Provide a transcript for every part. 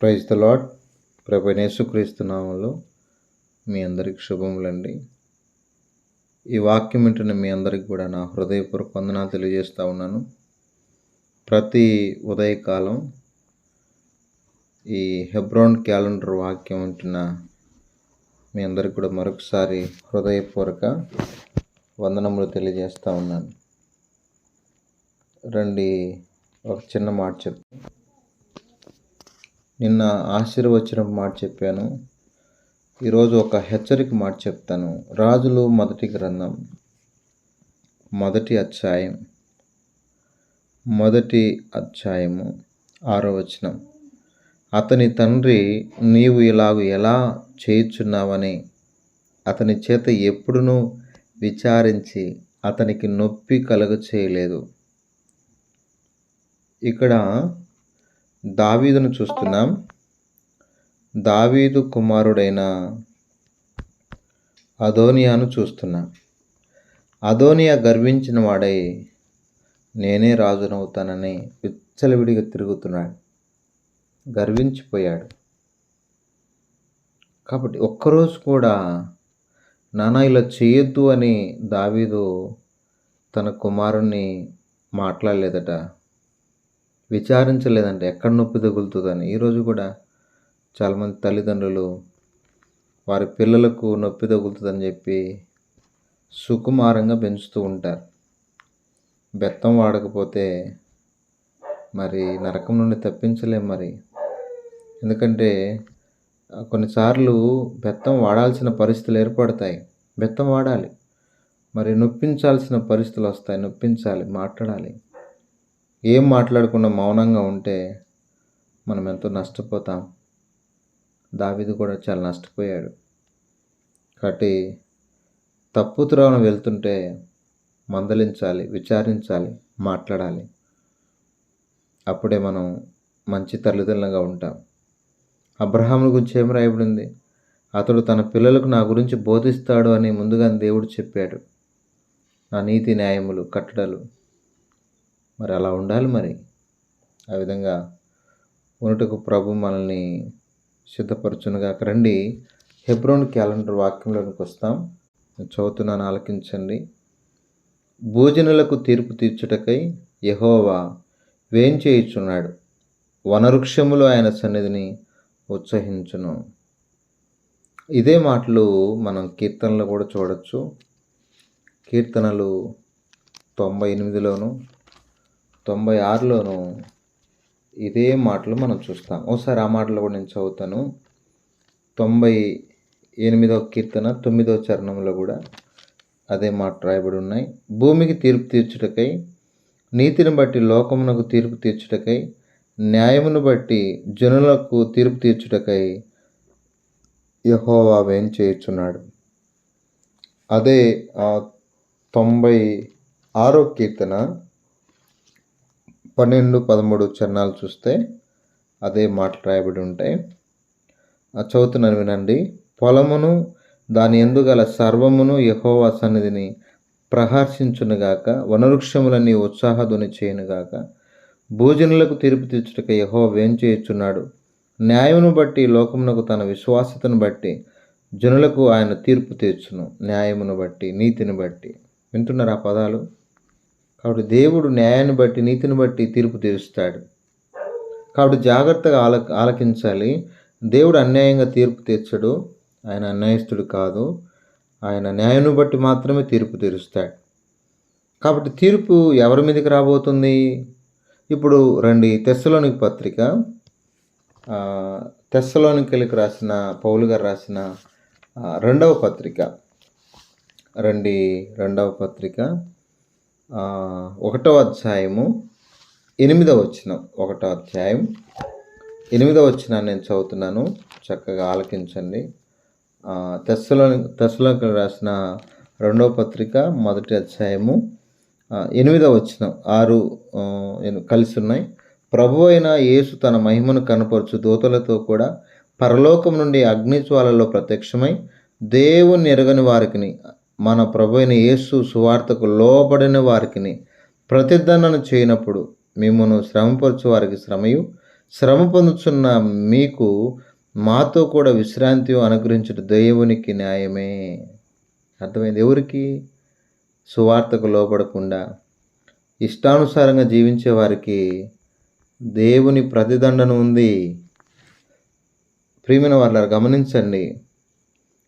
Praise the Lord ప్రభు యేసుక్రీస్తు మీ అందరికి శుభములండి. ఈ వాక్యం వింటున్న మీ అందరికి కూడా నా హృదయపూర్వక వందనాలు తెలియజేస్తూ ఉన్నాను. ప్రతి ఉదయకాలం ఈ హెబ్రోన్ క్యాలెండర్ వాక్యం వింటున్న మీ అందరికి కూడా మరొకసారి హృదయపూర్వక వందనములు తెలియజేస్తూ ఉన్నాను. రండి ఒక చిన్న మాట చెప్తాను. నిన్న ఆశీర్వచనం మాట చెప్పాను. ఈరోజు ఒక హెచ్చరిక మాట చెప్తాను. రాజులు మొదటి గ్రంథం మొదటి అధ్యాయం మొదటి అధ్యాయము ఆరో వచనం. అతని తండ్రి నీవు ఇలాగ ఎలా చేయుచున్నావని అతని చేత ఎప్పుడునూ విచారించి అతనికి నొప్పి కలుగ చేయలేదు ఇక్కడ దావీదును చూస్తున్నాం. దావీదు కుమారుడైన అదోనియాను చూస్తున్నాం. అదోనియా గర్వించిన వాడై నేనే రాజునవుతానని విచ్చలవిడిగా తిరుగుతున్నాడు. గర్వించిపోయాడు. కాబట్టి ఒక్కరోజు కూడా నానా ఇలా చేయొద్దు అని దావీదు తన కుమారుణ్ణి మాట్లాడలేదట. విచారించలేదంటే ఎక్కడ నొప్పి తగులుతుందని. ఈరోజు కూడా చాలామంది తల్లిదండ్రులు వారి పిల్లలకు నొప్పి తగులుతుందని చెప్పి సుకుమారంగా పెంచుతూ ఉంటారు. బెత్తం వాడకపోతే మరి నరకం నుండి తప్పించలేం మరి. ఎందుకంటే కొన్నిసార్లు బెత్తం వాడాల్సిన పరిస్థితులు ఏర్పడతాయి. బెత్తం వాడాలి. మరి నొప్పించాల్సిన పరిస్థితులు వస్తాయి. నొప్పించాలి. మాట్లాడాలి. ఏం మాట్లాడకుండా మౌనంగా ఉంటే మనం ఎంతో నష్టపోతాం. దావిది కూడా చాలా నష్టపోయాడు. కాబట్టి తప్పు త్రోవన వెళ్తుంటే మందలించాలి విచారించాలి మాట్లాడాలి. అప్పుడే మనం మంచి తల్లిదండ్రులుగా ఉంటాం. అబ్రహాముల గురించి ఏం రాయబడింది? అతడు తన పిల్లలకు నా గురించి బోధిస్తాడు అని ముందుగా దేవుడు చెప్పాడు. నా నీతి న్యాయములు కట్టడలు మరి అలా ఉండాలి మరి. ఆ విధంగా ఉన్నటకు ప్రభు మనల్ని సిద్ధపరచునుగా. రండి. హెబ్రోన్ క్యాలెండర్ వాక్యంలోనికి వస్తాం. చదువుతున్నాను ఆలకించండి. భోజనులకు తీర్పు తీర్చుటకై యహోవా వేంచేయుచున్నాడు వనవృక్షములు ఆయన సన్నిధిని ఉత్సహించును. ఇదే మాటలు మనం కీర్తనలు కూడా చూడొచ్చు. కీర్తనలు తొంభై ఎనిమిదిలోను తొంభై ఆరులోనూ ఇదే మాటలు మనం చూస్తాం. ఒకసారి ఆ మాటలు కూడా నేను చదువుతాను. తొంభై ఎనిమిదవ కీర్తన తొమ్మిదవ చరణంలో కూడా అదే మాట రాయబడి ఉన్నాయి. భూమికి తీర్పు తీర్చుటకై నీతిని బట్టి లోకమునకు తీర్పు తీర్చుటకై న్యాయమును బట్టి జనులకు తీర్పు తీర్చుటకై యహోవా వేం చేయుచున్నాడు. అదే తొంభై ఆరో కీర్తన పన్నెండు పదమూడు చరణాలు చూస్తే అదే మాటలు రాయబడి ఉంటాయి. చదువుతున్నాను వినండి పొలమును దాని ఎందుగల సర్వమును యహోవా సన్నిధిని ప్రహర్షించునుగాక వనవృక్షములన్నీ ఉత్సాహధ్వని చేయనుగాక భోజనులకు తీర్పు తీర్చుటక యహో వేం చేయుచున్నాడు? న్యాయమును బట్టి లోకమునకు తన విశ్వాసతను బట్టి జనులకు ఆయన తీర్పు తీర్చును. న్యాయమును బట్టి నీతిని బట్టి. వింటున్నారు ఆ పదాలు? కాబట్టి దేవుడు న్యాయాన్ని బట్టి నీతిని బట్టి తీర్పు తీరుస్తాడు. కాబట్టి జాగ్రత్తగా ఆల ఆలకించాలి. దేవుడు అన్యాయంగా తీర్పు తీర్చడు. ఆయన అన్యాయస్తుడు కాదు. ఆయన న్యాయాన్ని బట్టి మాత్రమే తీర్పు తీరుస్తాడు. కాబట్టి తీర్పు ఎవరి మీదకి రాబోతుంది? ఇప్పుడు రండి తెస్సలోనికి పత్రిక. తెస్సలోనికి రాసిన పౌలు గారు రాసిన రెండవ పత్రిక. రండి రెండవ పత్రిక. ఒకటో అధ్యాయము ఎనిమిదవ వచ్చిన ఒకటో అధ్యాయం ఎనిమిదవ వచ్చిన నేను చదువుతున్నాను. చక్కగా ఆలకించండి. తెస్సులో తెస్సలోకి రాసిన రెండవ పత్రిక మొదటి అధ్యాయము ఎనిమిదవ వచ్చిన ఆరు కలిసి ఉన్నాయి. ప్రభు అయిన యేసు తన మహిమను కనపరచు దూతలతో కూడా పరలోకం నుండి అగ్నిజ్వాలలో ప్రత్యక్షమై దేవుని ఎరగని వారికి మన ప్రభు యేసు సువార్తకు లోబడిన వారికి ప్రతిదండన చేయనప్పుడు మిమ్మను శ్రమపరచు వారికి శ్రమయు. శ్రమ పొందుచున్న మీకు మాతో కూడా విశ్రాంతి అనుగ్రహించుట దేవునికి న్యాయమే. అర్థమైంది ఎవరికి? సువార్తకు లోపడకుండా ఇష్టానుసారంగా జీవించే వారికి దేవుని ప్రతిదండన ఉంది. ప్రియమైన వాళ్ళ గమనించండి.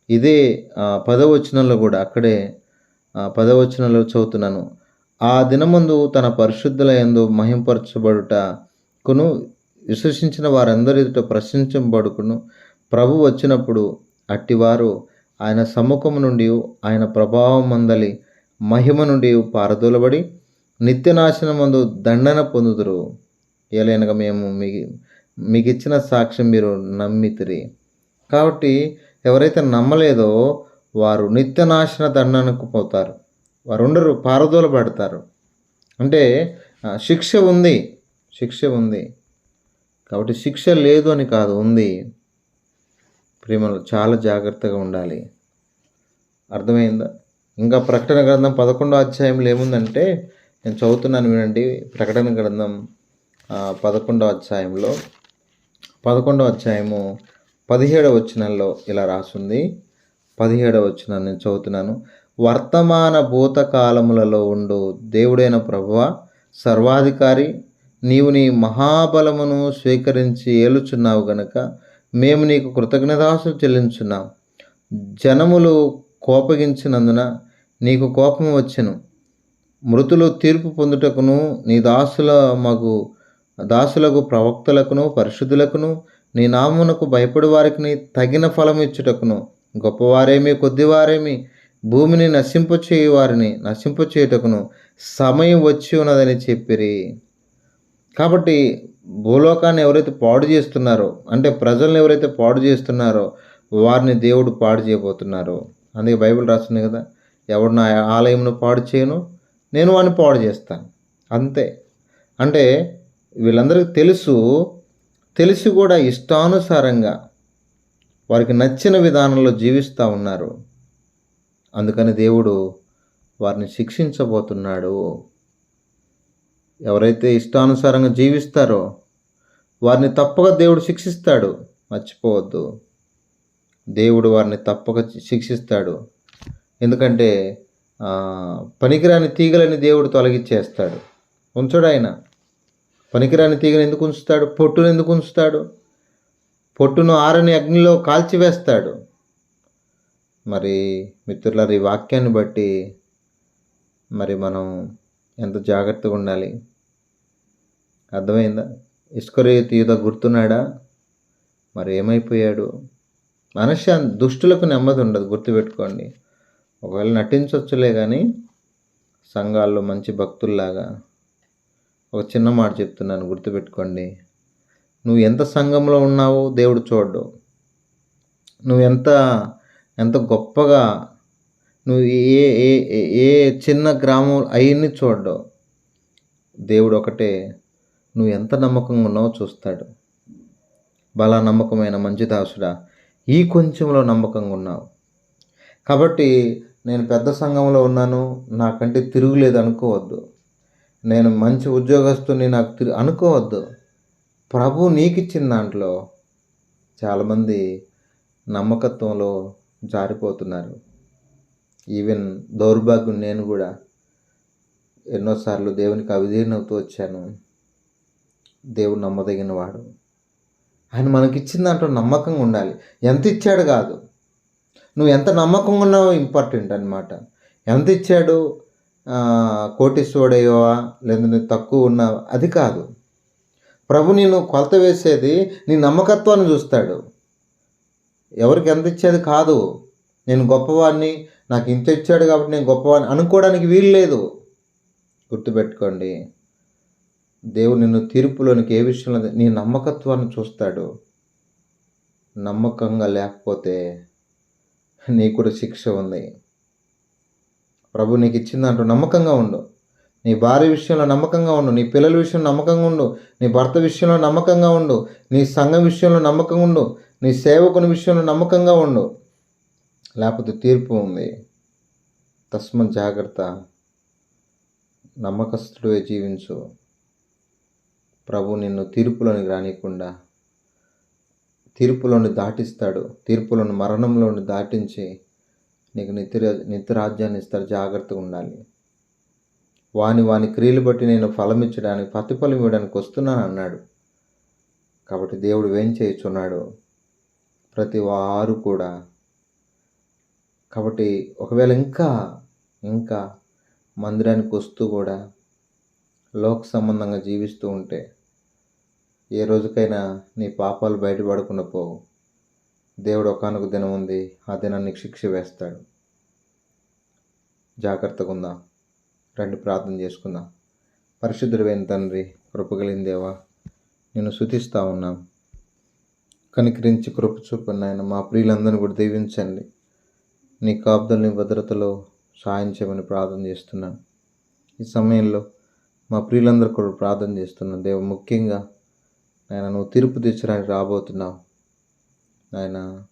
ఇదే పదవచనంలో కూడా అక్కడే పదవచనంలో చదువుతున్నాను. ఆ దినమందు తన పరిశుద్ధుల యందు మహింపరచబడుటకును విశ్వసించిన వారందరి ఎదుట ప్రశంసింపబడుకును ప్రభు వచ్చినప్పుడు అట్టివారు ఆయన సముఖము నుండి ఆయన ప్రభావం మందలి మహిమ నుండి పారదోలబడి నిత్యనాశనమందు దండన పొందుదురు. ఏలైనగా మేము మీకు మీకు ఇచ్చిన సాక్ష్యం మీరు నమ్మితిరి. కాబట్టి ఎవరైతే నమ్మలేదో వారు నిత్యనాశన దండనకు పోతారు. వారు ఉండరు పారదోల పడతారు అంటే శిక్ష ఉంది. శిక్ష ఉంది. కాబట్టి శిక్ష లేదు అని కాదు ఉంది. ప్రేమలు చాలా జాగ్రత్తగా ఉండాలి. అర్థమైందా? ఇంకా ప్రకటన గ్రంథం పదకొండో అధ్యాయంలో ఏముందంటే నేను చదువుతున్నాను వినండి ప్రకటన గ్రంథం పదకొండో అధ్యాయంలో పదకొండో అధ్యాయము పదిహేడవ వచనంలో ఇలా రాసుంది. పదిహేడవ వచనం నేను చదువుతున్నాను. వర్తమాన భూతకాలములలో ఉండు దేవుడైన ప్రభువ సర్వాధికారి నీవు నీ మహాబలమును స్వీకరించి ఏలుచున్నావు గనక మేము నీకు కృతజ్ఞతాసు చెల్లించున్నాం. జనములు కోపగించినందున నీకు కోపం వచ్చెను. మృతులు తీర్పు పొందుటకును నీ దాసుల మగు దాసులకు ప్రవక్తలకును పరిశుద్ధులకును నీ నామునకు భయపడి వారికి తగిన ఫలం ఇచ్చుటకును. గొప్పవారేమి కొద్దివారేమి భూమిని నశింపచేయు వారిని నశింపచేయుటకును సమయం వచ్చి ఉన్నదని చెప్పిరి. కాబట్టి భూలోకాన్ని ఎవరైతే పాడు చేస్తున్నారో అంటే ప్రజల్ని ఎవరైతే పాడు చేస్తున్నారో వారిని దేవుడు పాడు చేయబోతున్నారు అందుకే బైబిల్ రాస్తుంది కదా ఎవడు నా ఆలయంను పాడు చేయను నేను వాడిని పాడు చేస్తాను. అంతే. అంటే వీళ్ళందరికీ తెలుసు తెలిసి కూడా ఇష్టానుసారంగా వారికి నచ్చిన విధానంలో జీవిస్తూ ఉన్నారు. అందుకని దేవుడు వారిని శిక్షించబోతున్నాడు. ఎవరైతే ఇష్టానుసారంగా జీవిస్తారో వారిని తప్పక దేవుడు శిక్షిస్తాడు. మర్చిపోవద్దు. దేవుడు వారిని తప్పక శిక్షిస్తాడు. ఎందుకంటే పనికిరాని తీగలని దేవుడు తొలగించేస్తాడు ఉంచడు ఆయన. పనికిరాని తీగను ఎందుకు ఉంచుతాడు? పొట్టును ఎందుకు ఉంచుతాడు? పొట్టును ఆరని అగ్నిలో కాల్చివేస్తాడు మరి మిత్రులారు ఈ వాక్యాన్ని బట్టి మరి మనం ఎంత జాగ్రత్తగా ఉండాలి? అర్థమైందా? ఇస్కరే యుధ గుర్తున్నాడా? మరి ఏమైపోయాడు? మనిషి దుష్టులకు నెమ్మది ఉండదు గుర్తుపెట్టుకోండి. ఒకవేళ నటించవచ్చులే కానీ సంఘాల్లో మంచి భక్తుల్లాగా ఒక చిన్న మాట చెప్తున్నాను గుర్తుపెట్టుకోండి. నువ్వు ఎంత సంఘంలో ఉన్నావో దేవుడు చూడ్డు. నువ్వు ఎంత ఎంత గొప్పగా నువ్వు ఏ ఏ ఏ- చిన్న గ్రామం అవన్నీ చూడ్డు. దేవుడు ఒకటే నువ్వు ఎంత నమ్మకంగా ఉన్నావో చూస్తాడు. బలా నమ్మకమైన మంచి దాసుడా ఈ కొంచెంలో నమ్మకంగా ఉన్నావు. కాబట్టి నేను పెద్ద సంఘంలో ఉన్నాను నాకంటే తిరుగులేదు అనుకోవద్దు. నేను మంచి ఉద్యోగస్తుని నాకు తిరు అనుకోవద్దు. ప్రభు నీకు ఇచ్చిన దాంట్లో చాలామంది నమ్మకత్వంలో జారిపోతున్నారు. ఈవెన్ దౌర్భాగ్యం నేను కూడా ఎన్నోసార్లు దేవునికి అవిధీనవుతూ వచ్చాను. దేవుడు నమ్మదగిన వాడు ఆయన మనకిచ్చిన దాంట్లో నమ్మకంగా ఉండాలి. ఎంత ఇచ్చాడు కాదు. నువ్వు ఎంత నమ్మకంగా ఉన్నావో ఇంపార్టెంట్ అనమాట ఎంత ఇచ్చాడు? ఆ, లేదా నువ్వు తక్కువ ఉన్నావా. అది కాదు. ప్రభు నేను కొలత వేసేది నీ నమ్మకత్వాన్ని చూస్తాడు. ఎవరికి ఎంత ఇచ్చేది కాదు. నేను గొప్పవాడిని నాకు ఇంత ఇచ్చాడు కాబట్టి నేను గొప్పవాడిని అనుకోవడానికి వీలు లేదు. గుర్తుపెట్టుకోండి. దేవుడు నిన్ను తీర్పులోనికి ఏ విషయంలో నీ నమ్మకత్వాన్ని చూస్తాడు. నమ్మకంగా లేకపోతే నీకు కూడా శిక్ష ఉంది. ప్రభు నీకు ఇచ్చిందంటూ నమ్మకంగా ఉండు. నీ భార్య విషయంలో నమ్మకంగా ఉండు. నీ పిల్లల విషయంలో నమ్మకంగా ఉండు. నీ భర్త విషయంలో నమ్మకంగా ఉండు. నీ సంఘం విషయంలో నమ్మకంగా ఉండు. నీ సేవకుని విషయంలో నమ్మకంగా ఉండు. లేకపోతే తీర్పు ఉంది. తస్మ జాగ్రత్త. నమ్మకస్తుడే జీవించు. ప్రభు నిన్ను తీర్పులోనికి రానియకుండా తీర్పులోని దాటిస్తాడు. తీర్పులోని మరణంలోని దాటించి నీకు నిత్య నిత్యరాజ్యాన్ని ఇస్తారు జాగ్రత్తగా ఉండాలి. వాని వాని క్రియలు బట్టి నేను ఫలం ఇచ్చడానికి ప్రతిఫలం ఇవ్వడానికి వస్తున్నాను అన్నాడు. కాబట్టి దేవుడు ఏం చేయుచున్నాడు ప్రతి వారు కూడా. కాబట్టి ఒకవేళ ఇంకా ఇంకా మందిరానికి వస్తూ కూడా లోక సంబంధంగా జీవిస్తూ ఉంటే ఏ రోజుకైనా నీ పాపాలు బయటపడకుండా పోవు. దేవుడు ఒకనొక దినం ఉంది ఆ దినాన్ని శిక్ష వేస్తాడు. జాగ్రత్తగా ఉందాం. రండి ప్రార్థన చేసుకుందాం. పరిశుద్ధుడైన తండ్రి కృపగలిగిన దేవా నేను శుతిస్తూ ఉన్నాం. కనికరించి కృప చూపండి ఆయన మా ప్రియులందరినీ కూడా దీవించండి. నీ కాపుదల్ని భద్రతలో సాయం చేయమని ప్రార్థన చేస్తున్నాను ఈ సమయంలో మా ప్రియులందరూ కూడా ప్రార్థన చేస్తున్నాను దేవ ముఖ్యంగా నేను నువ్వు తీర్పు తీర్చడానికి రాబోతున్నావు. ఆయన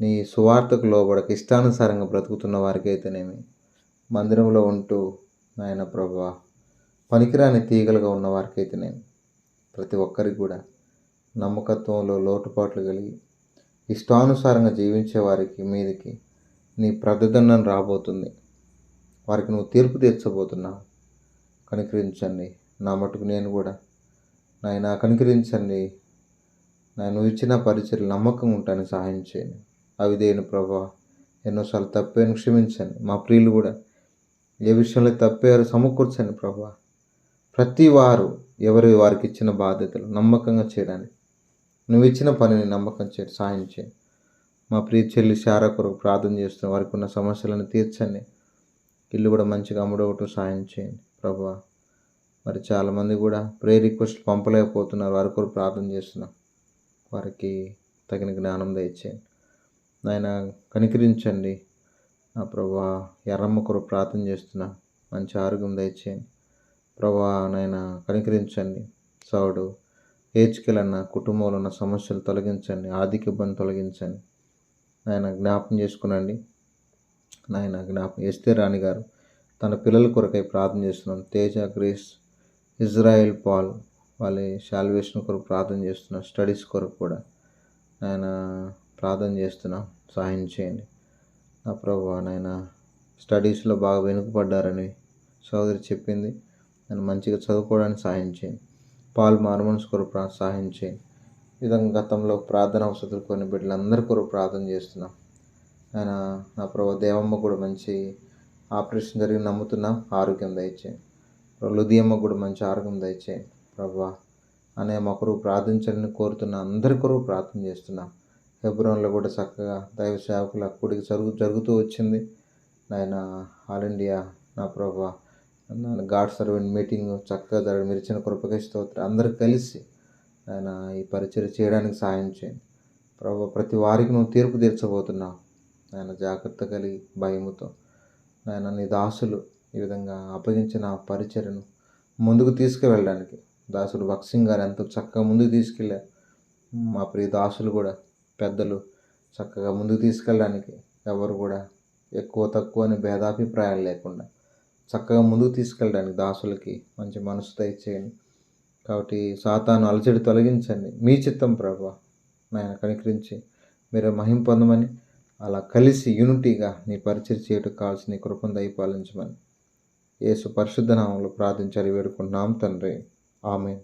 నీ సువార్తకు లోబడక ఇష్టానుసారంగా బ్రతుకుతున్న వారికి అయితేనేమి మందిరంలో ఉంటూ నాయన ప్రభా పనికిరాని తీగలుగా ఉన్న వారికైతేనేమి. ప్రతి ఒక్కరికి కూడా నమ్మకత్వంలో లోటుపాట్లు కలిగి ఇష్టానుసారంగా జీవించే వారికి మీదకి నీ ప్రతిదండం రాబోతుంది. వారికి నువ్వు తీర్పు తీర్చబోతున్నావు. కనికరించండి. నా మటుకు నేను కూడా నాయన కనికరించండి. నేను ఇచ్చిన పరిచయలు నమ్మకం ఉంటాను సహాయం చేయండి అవి దేని ప్రభా? ఎన్నోసార్లు తప్పేను క్షమించండి మా ప్రియులు కూడా ఏ విషయంలో తప్పేవారు సమకూర్చండి ప్రభా. ప్రతి వారు ఎవరి వారికి ఇచ్చిన బాధ్యతలు నమ్మకంగా చేయడానికి. నువ్వు ఇచ్చిన పనిని నమ్మకం చేయండి సాయం చేయండి మా ప్రియ చెల్లి శారా కొరకు ప్రార్థన చేస్తున్న వారికి ఉన్న సమస్యలను తీర్చండి. ఇల్లు కూడా మంచిగా అమ్ముడవటం సాయం చేయండి ప్రభా. మరి చాలామంది కూడా ప్రే రిక్వెస్ట్ పంపలేకపోతున్నారు. వారి కొరకు ప్రార్థన చేస్తున్నాం. వారికి తగిన జ్ఞానం దయచేయండి నాయన కనికరించండి. నా ప్రభా ఎర్రమ్మ కొరకు ప్రార్థన చేస్తున్నా. మంచి ఆరోగ్యం దయచేయండి ప్రభా నాయన కనికరించండి. సౌడు ఏడ్చుకెళ్ళన్న కుటుంబంలో ఉన్న సమస్యలు తొలగించండి. ఆర్థిక ఇబ్బంది తొలగించండి. నాయన జ్ఞాపం చేసుకునండి. నాయన జ్ఞాపం ఎస్తే రాణి గారు తన పిల్లల కొరకై ప్రార్థన చేస్తున్నాం. తేజ గ్రేస్ ఇజ్రాయెల్ పాల్ వాళ్ళ శాల్వేషన్ కొరకు ప్రార్థన చేస్తున్నాను స్టడీస్ కొరకు కూడా. నాయన ప్రార్థన చేస్తున్నాం సహాయం చేయండి. నా ప్రభు నాయన స్టడీస్లో బాగా వెనుకబడ్డారని సోదరి చెప్పింది. నన్ను మంచిగా చదువుకోవడానికి సహాయం చేయండి. పాల్ మార్మన్స్ కొరకు ప్రా- సహాయం చేయండి. ఈ విధంగా గతంలో ప్రార్థన అవసరాలు కొన్ని బిడ్డలందరి కొరకు ప్రార్థన చేస్తున్నాం. ఆయన నా ప్రభు దేవమ్మ కూడా మంచి ఆపరేషన్ జరిగి నమ్ముతున్నాం. ఆరోగ్యం దయచేయండి. ప్రభు లుదియమ్మ కూడా మంచి ఆరోగ్యం దయచేయండి. ప్రభా అనే ఒకరు ప్రార్థించాలని కోరుతున్న అందరి కొరకు ప్రార్థన చేస్తున్నాం. ఫిబ్రవరిలో కూడా చక్కగా దైవ సేవకుల కూడికి జరుగు జరుగుతూ వచ్చింది. నాయన ఆల్ ఇండియా నా ప్రభా గాడ్ సర్వెంట్ మీటింగ్ చక్కగా జరగడం మీరు ఇచ్చిన కృపకే స్తోత్రం. అందరూ కలిసి ఆయన ఈ పరిచయం చేయడానికి సాయం చేయండి. ప్రభు ప్రతి వారికి నువ్వు తీర్పు తీర్చబోతున్నావు. ఆయన జాగ్రత్త కలిగి భయముతో నాయన నీ దాసులు ఈ విధంగా అప్పగించిన పరిచయను ముందుకు తీసుకువెళ్ళడానికి దాసుడు భక్సింగ్ గారు ఎంతో చక్కగా ముందుకు తీసుకెళ్ళారు మా ప్రియ దాసులు కూడా పెద్దలు చక్కగా ముందుకు తీసుకెళ్ళడానికి ఎవరు కూడా ఎక్కువ తక్కువ అని భేదాభిప్రాయాలు లేకుండా చక్కగా ముందుకు తీసుకెళ్ళడానికి దాసులకి మంచి మనసు దయచేయండి. కాబట్టి సాతాను అలచడి తొలగించండి. మీ చిత్తం ప్రభా నాయన కనికరించి మీరు మహిం పొందమని అలా కలిసి యూనిటీగా నీ పరిచయం చేయటం కావాల్సిన కృపను దయపాలించమని యేసు పరిశుద్ధ నామంలో ప్రార్థించాలి వేడుకుంటున్నాం తండ్రి. ఆమె